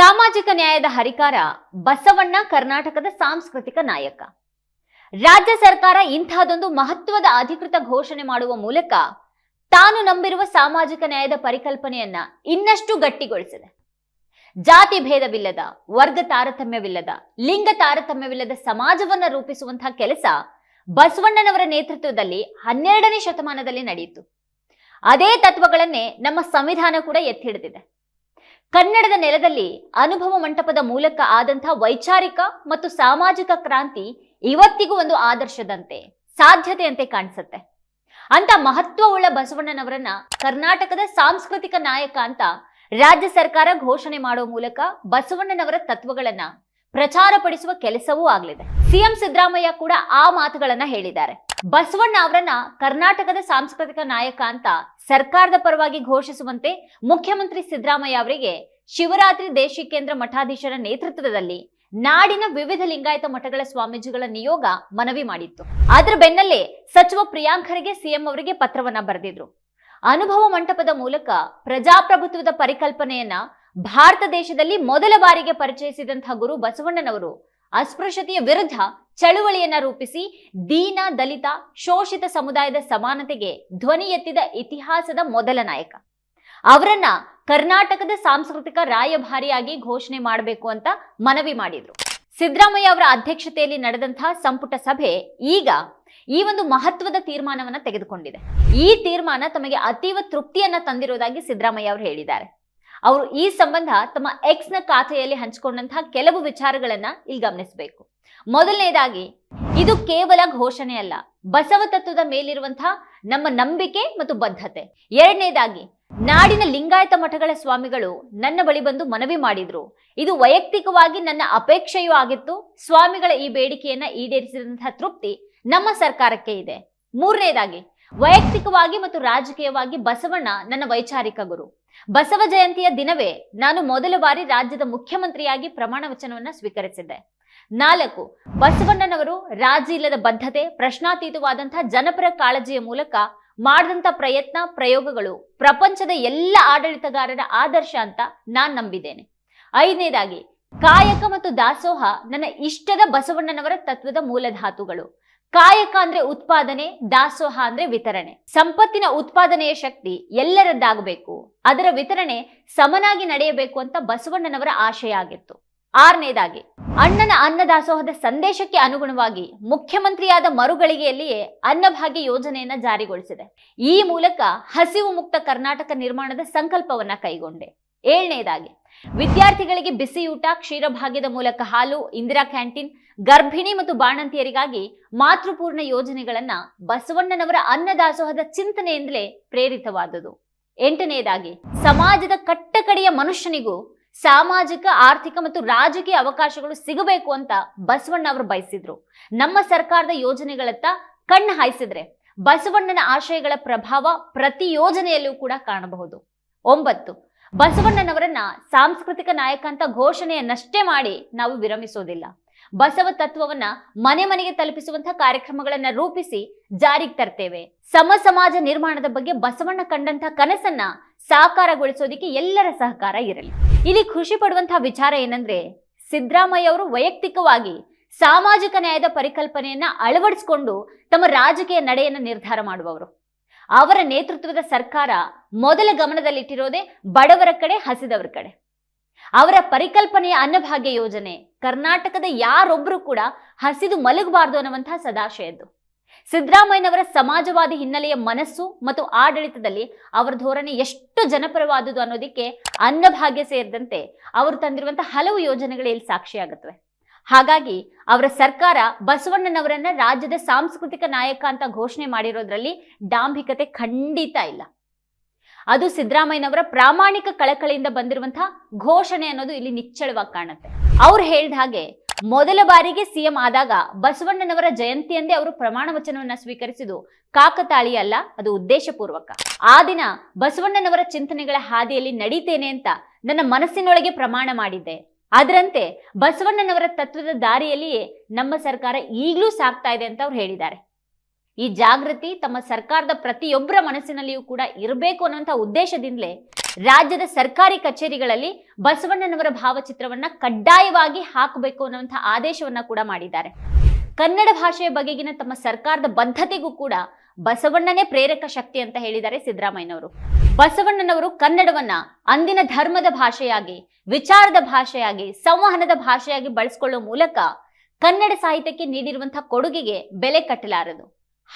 ಸಾಮಾಜಿಕ ನ್ಯಾಯದ ಹರಿಕಾರ ಬಸವಣ್ಣ ಕರ್ನಾಟಕದ ಸಾಂಸ್ಕೃತಿಕ ನಾಯಕ. ರಾಜ್ಯ ಸರ್ಕಾರ ಇಂತಹದೊಂದು ಮಹತ್ವದ ಅಧಿಕೃತ ಘೋಷಣೆ ಮಾಡುವ ಮೂಲಕ ತಾನು ನಂಬಿರುವ ಸಾಮಾಜಿಕ ನ್ಯಾಯದ ಪರಿಕಲ್ಪನೆಯನ್ನ ಇನ್ನಷ್ಟು ಗಟ್ಟಿಗೊಳಿಸಿದೆ. ಜಾತಿ ಭೇದವಿಲ್ಲದ, ವರ್ಗ ತಾರತಮ್ಯವಿಲ್ಲದ, ಲಿಂಗ ತಾರತಮ್ಯವಿಲ್ಲದ ಸಮಾಜವನ್ನ ರೂಪಿಸುವಂತಹ ಕೆಲಸ ಬಸವಣ್ಣನವರ ನೇತೃತ್ವದಲ್ಲಿ ಹನ್ನೆರಡನೇ ಶತಮಾನದಲ್ಲಿ ನಡೆಯಿತು. ಅದೇ ತತ್ವಗಳನ್ನೇ ನಮ್ಮ ಸಂವಿಧಾನ ಕೂಡ ಎತ್ತಿ ಹಿಡಿದಿದೆ ಕನ್ನಡದ ನೆಲದಲ್ಲಿ ಅನುಭವ ಮಂಟಪದ ಮೂಲಕ ಆದಂತಹ ವೈಚಾರಿಕ ಮತ್ತು ಸಾಮಾಜಿಕ ಕ್ರಾಂತಿ ಇವತ್ತಿಗೂ ಒಂದು ಆದರ್ಶದಂತೆ, ಸಾಧ್ಯತೆಯಂತೆ ಕಾಣಿಸುತ್ತೆ. ಅಂತ ಮಹತ್ವವುಳ್ಳ ಬಸವಣ್ಣನವರನ್ನ ಕರ್ನಾಟಕದ ಸಾಂಸ್ಕೃತಿಕ ನಾಯಕ ಅಂತ ರಾಜ್ಯ ಸರ್ಕಾರ ಘೋಷಣೆ ಮಾಡುವ ಮೂಲಕ ಬಸವಣ್ಣನವರ ತತ್ವಗಳನ್ನ ಪ್ರಚಾರಪಡಿಸುವ ಕೆಲಸವೂ ಆಗಲಿದೆ. ಸಿಎಂ ಸಿದ್ದರಾಮಯ್ಯ ಕೂಡ ಆ ಮಾತುಗಳನ್ನ ಹೇಳಿದ್ದಾರೆ. ಬಸವಣ್ಣ ಅವರನ್ನ ಕರ್ನಾಟಕದ ಸಾಂಸ್ಕೃತಿಕ ನಾಯಕ ಅಂತ ಸರ್ಕಾರದ ಪರವಾಗಿ ಘೋಷಿಸುವಂತೆ ಮುಖ್ಯಮಂತ್ರಿ ಸಿದ್ದರಾಮಯ್ಯ ಅವರಿಗೆ ಶಿವರಾತ್ರಿ ದೇಶಿಕೇಂದ್ರ ಮಠಾಧೀಶರ ನೇತೃತ್ವದಲ್ಲಿ ನಾಡಿನ ವಿವಿಧ ಲಿಂಗಾಯತ ಮಠಗಳ ಸ್ವಾಮೀಜಿಗಳ ನಿಯೋಗ ಮನವಿ ಮಾಡಿತ್ತು. ಅದರ ಬೆನ್ನಲ್ಲೇ ಸಚಿವ ಪ್ರಿಯಾಂಕರಿಗೆ ಸಿಎಂ ಅವರಿಗೆ ಪತ್ರವನ್ನ ಬರೆದಿದ್ರು. ಅನುಭವ ಮಂಟಪದ ಮೂಲಕ ಪ್ರಜಾಪ್ರಭುತ್ವದ ಪರಿಕಲ್ಪನೆಯನ್ನ ಭಾರತ ದೇಶದಲ್ಲಿ ಮೊದಲ ಬಾರಿಗೆ ಪರಿಚಯಿಸಿದಂತಹ ಗುರು ಬಸವಣ್ಣನವರು ಅಸ್ಪೃಶ್ಯತೆಯ ವಿರುದ್ಧ ಚಳುವಳಿಯನ್ನ ರೂಪಿಸಿ ದೀನ, ದಲಿತ, ಶೋಷಿತ ಸಮುದಾಯದ ಸಮಾನತೆಗೆ ಧ್ವನಿ ಎತ್ತಿದ ಇತಿಹಾಸದ ಮೊದಲ ನಾಯಕ. ಅವರನ್ನ ಕರ್ನಾಟಕದ ಸಾಂಸ್ಕೃತಿಕ ರಾಯಭಾರಿಯಾಗಿ ಘೋಷಣೆ ಮಾಡಬೇಕು ಅಂತ ಮನವಿ ಮಾಡಿದ್ರು. ಸಿದ್ದರಾಮಯ್ಯ ಅವರ ಅಧ್ಯಕ್ಷತೆಯಲ್ಲಿ ನಡೆದಂತಹ ಸಂಪುಟ ಸಭೆ ಈಗ ಈ ಒಂದು ಮಹತ್ವದ ತೀರ್ಮಾನವನ್ನ ತೆಗೆದುಕೊಂಡಿದೆ. ಈ ತೀರ್ಮಾನ ತಮಗೆ ಅತೀವ ತೃಪ್ತಿಯನ್ನ ತಂದಿರುವುದಾಗಿ ಸಿದ್ದರಾಮಯ್ಯ ಅವರು ಹೇಳಿದ್ದಾರೆ. ಅವರು ಈ ಸಂಬಂಧ ತಮ್ಮ ಎಕ್ಸ್ನ ಖಾತೆಯಲ್ಲಿ ಹಂಚಿಕೊಂಡಂತಹ ಕೆಲವು ವಿಚಾರಗಳನ್ನ ಇಲ್ಲಿ ಗಮನಿಸಬೇಕು. ಮೊದಲನೇದಾಗಿ, ಇದು ಕೇವಲ ಘೋಷಣೆ ಅಲ್ಲ. ಬಸವ ತತ್ವದ ಮೇಲಿರುವಂತಹ ನಮ್ಮ ನಂಬಿಕೆ ಮತ್ತು ಬದ್ಧತೆ. ಎರಡನೇದಾಗಿ, ನಾಡಿನ ಲಿಂಗಾಯತ ಮಠಗಳ ಸ್ವಾಮಿಗಳು ನನ್ನ ಬಳಿ ಬಂದು ಮನವಿ ಮಾಡಿದ್ರು. ಇದು ವೈಯಕ್ತಿಕವಾಗಿ ನನ್ನ ಅಪೇಕ್ಷೆಯೂ ಆಗಿತ್ತು. ಸ್ವಾಮಿಗಳ ಈ ಬೇಡಿಕೆಯನ್ನ ಈಡೇರಿಸಿದಂತಹ ತೃಪ್ತಿ ನಮ್ಮ ಸರ್ಕಾರಕ್ಕೆ ಇದೆ. ಮೂರನೇದಾಗಿ, ವೈಯಕ್ತಿಕವಾಗಿ ಮತ್ತು ರಾಜಕೀಯವಾಗಿ ಬಸವಣ್ಣ ನನ್ನ ವೈಚಾರಿಕ ಗುರು. ಬಸವ ಜಯಂತಿಯ ದಿನವೇ ನಾನು ಮೊದಲ ಬಾರಿ ರಾಜ್ಯದ ಮುಖ್ಯಮಂತ್ರಿಯಾಗಿ ಪ್ರಮಾಣ ವಚನವನ್ನ ಸ್ವೀಕರಿಸಿದ್ದೆ. ನಾಲ್ಕು, ಬಸವಣ್ಣನವರು ರಾಜಿ ಇಲ್ಲದ ಬದ್ಧತೆ ಪ್ರಶ್ನಾತೀತವಾದಂತಹ ಜನಪರ ಕಾಳಜಿಯ ಮೂಲಕ ಮಾಡಿದಂತ ಪ್ರಯತ್ನ, ಪ್ರಯೋಗಗಳು ಪ್ರಪಂಚದ ಎಲ್ಲ ಆಡಳಿತಗಾರರ ಆದರ್ಶ ಅಂತ ನಾನ್ ನಂಬಿದ್ದೇನೆ. ಐದನೇದಾಗಿ ಕಾಯಕ ಮತ್ತು ದಾಸೋಹ ನನ್ನ ಇಷ್ಟದ ಬಸವಣ್ಣನವರ ತತ್ವದ ಮೂಲಧಾತುಗಳು. ಕಾಯಕ ಅಂದ್ರೆ ಉತ್ಪಾದನೆ, ದಾಸೋಹ ಅಂದ್ರೆ ವಿತರಣೆ. ಸಂಪತ್ತಿನ ಉತ್ಪಾದನೆಯ ಶಕ್ತಿ ಎಲ್ಲರದ್ದಾಗಬೇಕು. ಅದರ ವಿತರಣೆ ಸಮನಾಗಿ ನಡೆಯಬೇಕು ಅಂತ ಬಸವಣ್ಣನವರ ಆಶಯ ಆಗಿತ್ತು ಆರನೇದಾಗಿ, ಅಣ್ಣನ ಅನ್ನದಾಸೋಹದ ಸಂದೇಶಕ್ಕೆ ಅನುಗುಣವಾಗಿ ಮುಖ್ಯಮಂತ್ರಿಯಾದ ಮರುಗಳಿಗೆಯಲ್ಲಿಯೇ ಅನ್ನಭಾಗ್ಯ ಯೋಜನೆಯನ್ನ ಜಾರಿಗೊಳಿಸಿದೆ. ಈ ಮೂಲಕ ಹಸಿವು ಮುಕ್ತ ಕರ್ನಾಟಕ ನಿರ್ಮಾಣದ ಸಂಕಲ್ಪವನ್ನ ಕೈಗೊಂಡೆ. ಏಳನೇದಾಗಿ ವಿದ್ಯಾರ್ಥಿಗಳಿಗೆ ಬಿಸಿಯೂಟ, ಕ್ಷೀರಭಾಗ್ಯದ ಮೂಲಕ ಹಾಲು, ಇಂದಿರಾ ಕ್ಯಾಂಟೀನ್, ಗರ್ಭಿಣಿ ಮತ್ತು ಬಾಣಂತಿಯರಿಗಾಗಿ ಮಾತೃಪೂರ್ಣ ಯೋಜನೆಗಳನ್ನ ಬಸವಣ್ಣನವರ ಅನ್ನದಾಸೋಹದ ಚಿಂತನೆಯಿಂದಲೇ ಪ್ರೇರಿತವಾದುದು. ಎಂಟನೆಯದಾಗಿ ಸಮಾಜದ ಕಟ್ಟಕಡೆಯ ಮನುಷ್ಯನಿಗೂ ಸಾಮಾಜಿಕ, ಆರ್ಥಿಕ ಮತ್ತು ರಾಜಕೀಯ ಅವಕಾಶಗಳು ಸಿಗಬೇಕು ಅಂತ ಬಸವಣ್ಣ ಅವರು ಬಯಸಿದ್ರು. ನಮ್ಮ ಸರ್ಕಾರದ ಯೋಜನೆಗಳತ್ತ ಕಣ್ಣು ಹಾಯಿಸಿದ್ರೆ ಬಸವಣ್ಣನ ಆಶಯಗಳ ಪ್ರಭಾವ ಪ್ರತಿ ಯೋಜನೆಯಲ್ಲೂ ಕೂಡ ಕಾಣಬಹುದು. ಒಂಬತ್ತು ಬಸವಣ್ಣನವರನ್ನ ಸಾಂಸ್ಕೃತಿಕ ನಾಯಕ ಅಂತ ಘೋಷಣೆಯನ್ನಷ್ಟೇ ಮಾಡಿ ನಾವು ವಿರಮಿಸೋದಿಲ್ಲ. ಬಸವ ತತ್ವವನ್ನ ಮನೆ ಮನೆಗೆ ತಲುಪಿಸುವಂತಹ ಕಾರ್ಯಕ್ರಮಗಳನ್ನ ರೂಪಿಸಿ ಜಾರಿಗೆ ತರ್ತೇವೆ. ಸಮ ಸಮಾಜ ನಿರ್ಮಾಣದ ಬಗ್ಗೆ ಬಸವಣ್ಣ ಕಂಡಂತಹ ಕನಸನ್ನ ಸಾಕಾರಗೊಳಿಸೋದಿಕ್ಕೆ ಎಲ್ಲರ ಸಹಕಾರ ಇರಲಿ. ಇಲ್ಲಿ ಖುಷಿ ಪಡುವಂತಹ ವಿಚಾರ ಏನಂದ್ರೆ, ಸಿದ್ದರಾಮಯ್ಯ ಅವರು ವೈಯಕ್ತಿಕವಾಗಿ ಸಾಮಾಜಿಕ ನ್ಯಾಯದ ಪರಿಕಲ್ಪನೆಯನ್ನ ಅಳವಡಿಸಿಕೊಂಡು ತಮ್ಮ ರಾಜಕೀಯ ನಡೆಯನ್ನ ನಿರ್ಧಾರ ಮಾಡುವವರು. ಅವರ ನೇತೃತ್ವದ ಸರ್ಕಾರ ಮೊದಲ ಗಮನದಲ್ಲಿಟ್ಟಿರೋದೇ ಬಡವರ ಕಡೆ, ಹಸಿದವರ ಕಡೆ. ಅವರ ಪರಿಕಲ್ಪನೆಯ ಅನ್ನಭಾಗ್ಯ ಯೋಜನೆ ಕರ್ನಾಟಕದ ಯಾರೊಬ್ಬರು ಕೂಡ ಹಸಿದು ಮಲಗಬಾರದು ಅನ್ನುವಂತಹ ಸದಾಶಯದ್ದು. ಸಿದ್ದರಾಮಯ್ಯನವರ ಸಮಾಜವಾದಿ ಹಿನ್ನೆಲೆಯ ಮನಸ್ಸು ಮತ್ತು ಆಡಳಿತದಲ್ಲಿ ಅವರ ಧೋರಣೆ ಎಷ್ಟು ಜನಪರವಾದುದು ಅನ್ನೋದಕ್ಕೆ ಅನ್ನಭಾಗ್ಯ ಸೇರಿದಂತೆ ಅವರು ತಂದಿರುವಂತಹ ಹಲವು ಯೋಜನೆಗಳು ಇಲ್ಲಿ ಸಾಕ್ಷಿಯಾಗುತ್ತವೆ. ಹಾಗಾಗಿ ಅವರ ಸರ್ಕಾರ ಬಸವಣ್ಣನವರನ್ನ ರಾಜ್ಯದ ಸಾಂಸ್ಕೃತಿಕ ನಾಯಕ ಅಂತ ಘೋಷಣೆ ಮಾಡಿರೋದ್ರಲ್ಲಿ ಡಾಂಭಿಕತೆ ಖಂಡಿತ ಇಲ್ಲ. ಅದು ಸಿದ್ದರಾಮಯ್ಯನವರ ಪ್ರಾಮಾಣಿಕ ಕಳಕಳಿಯಿಂದ ಬಂದಿರುವಂತಹ ಘೋಷಣೆ ಅನ್ನೋದು ಇಲ್ಲಿ ನಿಚ್ಚಳವಾಗಿ ಕಾಣುತ್ತೆ. ಅವ್ರು ಹೇಳಿದ ಹಾಗೆ ಮೊದಲ ಬಾರಿಗೆ ಸಿಎಂ ಆದಾಗ ಬಸವಣ್ಣನವರ ಜಯಂತಿಯಂದೇ ಅವರು ಪ್ರಮಾಣ ವಚನವನ್ನ ಸ್ವೀಕರಿಸಿದ್ದು ಕಾಕತಾಳಿ ಅಲ್ಲ, ಅದು ಉದ್ದೇಶಪೂರ್ವಕ. ಆ ದಿನ ಬಸವಣ್ಣನವರ ಚಿಂತನೆಗಳ ಹಾದಿಯಲ್ಲಿ ನಡೀತೇನೆ ಅಂತ ನನ್ನ ಮನಸ್ಸಿನೊಳಗೆ ಪ್ರಮಾಣ ಮಾಡಿದ್ದೆ. ಅದರಂತೆ ಬಸವಣ್ಣನವರ ತತ್ವದ ದಾರಿಯಲ್ಲಿಯೇ ನಮ್ಮ ಸರ್ಕಾರ ಈಗಲೂ ಸಾಕ್ತಾ ಇದೆ ಅಂತ ಅವ್ರು ಹೇಳಿದ್ದಾರೆ. ಈ ಜಾಗೃತಿ ತಮ್ಮ ಸರ್ಕಾರದ ಪ್ರತಿಯೊಬ್ಬರ ಮನಸ್ಸಿನಲ್ಲಿಯೂ ಕೂಡ ಇರಬೇಕು ಅನ್ನುವಂಥ ಉದ್ದೇಶದಿಂದಲೇ ರಾಜ್ಯದ ಸರ್ಕಾರಿ ಕಚೇರಿಗಳಲ್ಲಿ ಬಸವಣ್ಣನವರ ಭಾವಚಿತ್ರವನ್ನ ಕಡ್ಡಾಯವಾಗಿ ಹಾಕಬೇಕು ಅನ್ನುವಂಥ ಆದೇಶವನ್ನ ಕೂಡ ಮಾಡಿದ್ದಾರೆ. ಕನ್ನಡ ಭಾಷೆಯ ಬಗೆಗಿನ ತಮ್ಮ ಸರ್ಕಾರದ ಬದ್ಧತೆಗೂ ಕೂಡ ಬಸವಣ್ಣನೇ ಪ್ರೇರಕ ಶಕ್ತಿ ಅಂತ ಹೇಳಿದ್ದಾರೆ ಸಿದ್ದರಾಮಯ್ಯನವರು. ಬಸವಣ್ಣನವರು ಕನ್ನಡವನ್ನ ಅಂದಿನ ಧರ್ಮದ ಭಾಷೆಯಾಗಿ, ವಿಚಾರದ ಭಾಷೆಯಾಗಿ, ಸಂವಹನದ ಭಾಷೆಯಾಗಿ ಬಳಸಿಕೊಳ್ಳುವ ಮೂಲಕ ಕನ್ನಡ ಸಾಹಿತ್ಯಕ್ಕೆ ನೀಡಿರುವಂತಹ ಕೊಡುಗೆಗೆ ಬೆಲೆ ಕಟ್ಟಲಾರದು.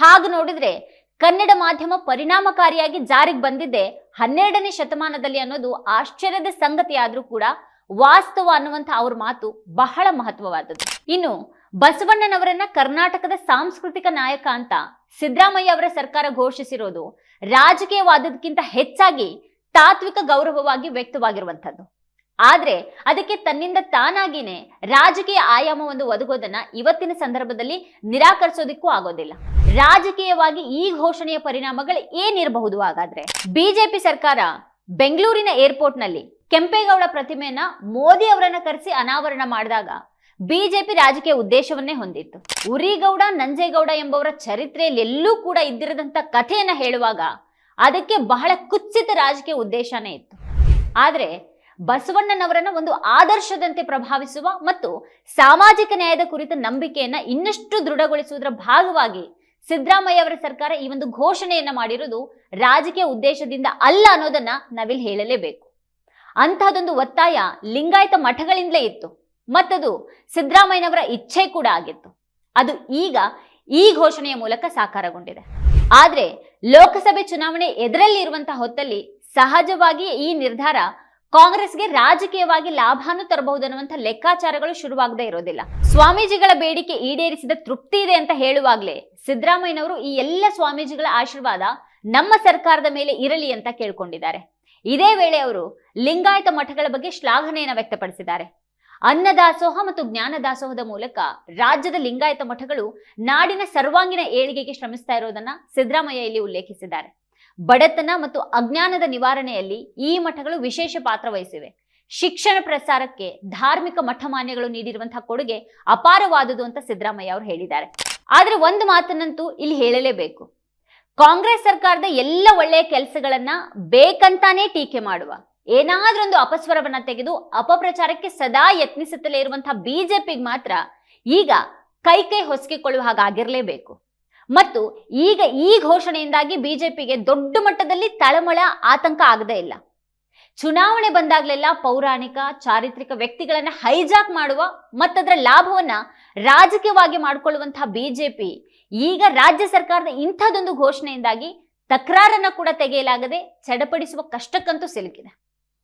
ಹಾಗೆ ನೋಡಿದ್ರೆ ಕನ್ನಡ ಮಾಧ್ಯಮ ಪರಿಣಾಮಕಾರಿಯಾಗಿ ಜಾರಿಗೆ ಬಂದಿದ್ದೆ ಹನ್ನೆರಡನೇ ಶತಮಾನದಲ್ಲಿ ಅನ್ನೋದು ಆಶ್ಚರ್ಯದ ಸಂಗತಿಯಾದ್ರೂ ಕೂಡ ವಾಸ್ತವ ಅನ್ನುವಂಥ ಅವ್ರ ಮಾತು ಬಹಳ ಮಹತ್ವವಾದದ್ದು. ಇನ್ನು ಬಸವಣ್ಣನವರನ್ನ ಕರ್ನಾಟಕದ ಸಾಂಸ್ಕೃತಿಕ ನಾಯಕ ಅಂತ ಸಿದ್ದರಾಮಯ್ಯ ಅವರ ಸರ್ಕಾರ ಘೋಷಿಸಿರೋದು ರಾಜಕೀಯವಾದದಕ್ಕಿಂತ ಹೆಚ್ಚಾಗಿ ತಾತ್ವಿಕ ಗೌರವವಾಗಿ ವ್ಯಕ್ತವಾಗಿರುವಂಥದ್ದು. ಆದ್ರೆ ಅದಕ್ಕೆ ತನ್ನಿಂದ ತಾನಾಗಿನೇ ರಾಜಕೀಯ ಆಯಾಮವೊಂದು ಒದಗೋದನ್ನ ಇವತ್ತಿನ ಸಂದರ್ಭದಲ್ಲಿ ನಿರಾಕರಿಸೋದಿಕ್ಕೂ ಆಗೋದಿಲ್ಲ. ರಾಜಕೀಯವಾಗಿ ಈ ಘೋಷಣೆಯ ಪರಿಣಾಮಗಳು ಏನಿರಬಹುದು ಹಾಗಾದ್ರೆ? ಬಿಜೆಪಿ ಸರ್ಕಾರ ಬೆಂಗಳೂರಿನ ಏರ್ಪೋರ್ಟ್ನಲ್ಲಿ ಕೆಂಪೇಗೌಡ ಪ್ರತಿಮೆಯನ್ನ ಮೋದಿ ಅವರನ್ನ ಕರೆಸಿ ಅನಾವರಣ ಮಾಡಿದಾಗ ಬಿಜೆಪಿ ರಾಜಕೀಯ ಉದ್ದೇಶವನ್ನೇ ಹೊಂದಿತ್ತು. ಉರಿಗೌಡ, ನಂಜೇಗೌಡ ಎಂಬವರ ಚರಿತ್ರೆಯಲ್ಲಿ ಎಲ್ಲೂ ಕೂಡ ಇದ್ದಿರದಂತ ಕಥೆಯನ್ನ ಹೇಳುವಾಗ ಅದಕ್ಕೆ ಬಹಳ ಕುತ್ಸಿತ ರಾಜಕೀಯ ಉದ್ದೇಶನೇ ಇತ್ತು. ಆದ್ರೆ ಬಸವಣ್ಣನವರನ್ನ ಒಂದು ಆದರ್ಶದಂತೆ ಪ್ರಭಾವಿಸುವ ಮತ್ತು ಸಾಮಾಜಿಕ ನ್ಯಾಯದ ಕುರಿತ ನಂಬಿಕೆಯನ್ನ ಇನ್ನಷ್ಟು ದೃಢಗೊಳಿಸುವುದರ ಭಾಗವಾಗಿ ಸಿದ್ದರಾಮಯ್ಯ ಅವರ ಸರ್ಕಾರ ಈ ಒಂದು ಘೋಷಣೆಯನ್ನ ಮಾಡಿರುವುದು ರಾಜಕೀಯ ಉದ್ದೇಶದಿಂದ ಅಲ್ಲ ಅನ್ನೋದನ್ನ ನಾವಿಲ್ಲಿ ಹೇಳಲೇಬೇಕು. ಅಂತಹದೊಂದು ಒತ್ತಾಯ ಲಿಂಗಾಯತ ಮಠಗಳಿಂದಲೇ ಇತ್ತು. ಮತ್ತದು ಸಿದ್ದರಾಮಯ್ಯನವರ ಇಚ್ಛೆ ಕೂಡ ಆಗಿತ್ತು. ಅದು ಈಗ ಈ ಘೋಷಣೆಯ ಮೂಲಕ ಸಾಕಾರಗೊಂಡಿದೆ. ಆದರೆ ಲೋಕಸಭೆ ಚುನಾವಣೆ ಎದುರಲ್ಲಿ ಇರುವಂತಹ ಹೊತ್ತಲ್ಲಿ ಸಹಜವಾಗಿ ಈ ನಿರ್ಧಾರ ಕಾಂಗ್ರೆಸ್ಗೆ ರಾಜಕೀಯವಾಗಿ ಲಾಭಾನು ತರಬಹುದು ಅನ್ನುವಂಥ ಲೆಕ್ಕಾಚಾರಗಳು ಶುರುವಾಗದೇ ಇರೋದಿಲ್ಲ. ಸ್ವಾಮೀಜಿಗಳ ಬೇಡಿಕೆ ಈಡೇರಿಸಿದ ತೃಪ್ತಿ ಇದೆ ಅಂತ ಹೇಳುವಾಗಲೇ ಸಿದ್ದರಾಮಯ್ಯನವರು ಈ ಎಲ್ಲ ಸ್ವಾಮೀಜಿಗಳ ಆಶೀರ್ವಾದ ನಮ್ಮ ಸರ್ಕಾರದ ಮೇಲೆ ಇರಲಿ ಅಂತ ಕೇಳ್ಕೊಂಡಿದ್ದಾರೆ. ಇದೇ ವೇಳೆ ಅವರು ಲಿಂಗಾಯತ ಮಠಗಳ ಬಗ್ಗೆ ಶ್ಲಾಘನೆಯನ್ನು ವ್ಯಕ್ತಪಡಿಸಿದ್ದಾರೆ. ಅನ್ನದಾಸೋಹ ಮತ್ತು ಜ್ಞಾನ ದಾಸೋಹದ ಮೂಲಕ ರಾಜ್ಯದ ಲಿಂಗಾಯತ ಮಠಗಳು ನಾಡಿನ ಸರ್ವಾಂಗೀಣ ಏಳಿಗೆಗೆ ಶ್ರಮಿಸ್ತಾ ಇರೋದನ್ನ ಸಿದ್ದರಾಮಯ್ಯ ಇಲ್ಲಿ ಉಲ್ಲೇಖಿಸಿದ್ದಾರೆ. ಬಡತನ ಮತ್ತು ಅಜ್ಞಾನದ ನಿವಾರಣೆಯಲ್ಲಿ ಈ ಮಠಗಳು ವಿಶೇಷ ಪಾತ್ರ ವಹಿಸಿವೆ. ಶಿಕ್ಷಣ ಪ್ರಸಾರಕ್ಕೆ ಧಾರ್ಮಿಕ ಮಠಮಾನ್ಯಗಳು ನೀಡಿರುವಂತಹ ಕೊಡುಗೆ ಅಪಾರವಾದುದು ಅಂತ ಸಿದ್ದರಾಮಯ್ಯ ಅವರು ಹೇಳಿದ್ದಾರೆ. ಆದ್ರೆ ಒಂದು ಮಾತನ್ನಂತೂ ಇಲ್ಲಿ ಹೇಳಲೇಬೇಕು. ಕಾಂಗ್ರೆಸ್ ಸರ್ಕಾರದ ಎಲ್ಲ ಒಳ್ಳೆಯ ಕೆಲಸಗಳನ್ನ ಬೇಕಂತಾನೇ ಟೀಕೆ ಮಾಡುವ ಏನಾದ್ರೊಂದು ಅಪಸ್ವರವನ್ನ ತೆಗೆದು ಅಪಪ್ರಚಾರಕ್ಕೆ ಸದಾ ಯತ್ನಿಸುತ್ತಲೇ ಇರುವಂತಹ ಬಿಜೆಪಿಗೆ ಮಾತ್ರ ಈಗ ಕೈ ಕೈ ಹೊಸಕಿಕೊಳ್ಳುವ ಹಾಗಾಗಿರ್ಲೇಬೇಕು ಮತ್ತು ಈಗ ಈ ಘೋಷಣೆಯಿಂದಾಗಿ ಬಿಜೆಪಿಗೆ ದೊಡ್ಡ ಮಟ್ಟದಲ್ಲಿ ತಳಮಳ ಆತಂಕ ಆಗದೇ ಇಲ್ಲ. ಚುನಾವಣೆ ಬಂದಾಗಲೆಲ್ಲ ಪೌರಾಣಿಕ, ಚಾರಿತ್ರಿಕ ವ್ಯಕ್ತಿಗಳನ್ನ ಹೈಜಾಕ್ ಮಾಡುವ ಮತ್ತದರ ಲಾಭವನ್ನ ರಾಜಕೀಯವಾಗಿ ಮಾಡಿಕೊಳ್ಳುವಂತಹ ಬಿಜೆಪಿ ಈಗ ರಾಜ್ಯ ಸರ್ಕಾರದ ಇಂಥದೊಂದು ಘೋಷಣೆಯಿಂದಾಗಿ ತಕರಾರನ್ನ ಕೂಡ ತೆಗೆಯಲಾಗದೆ ಚಡಪಡಿಸುವ ಕಷ್ಟಕ್ಕಂತೂ ಸಿಲುಕಿದೆ.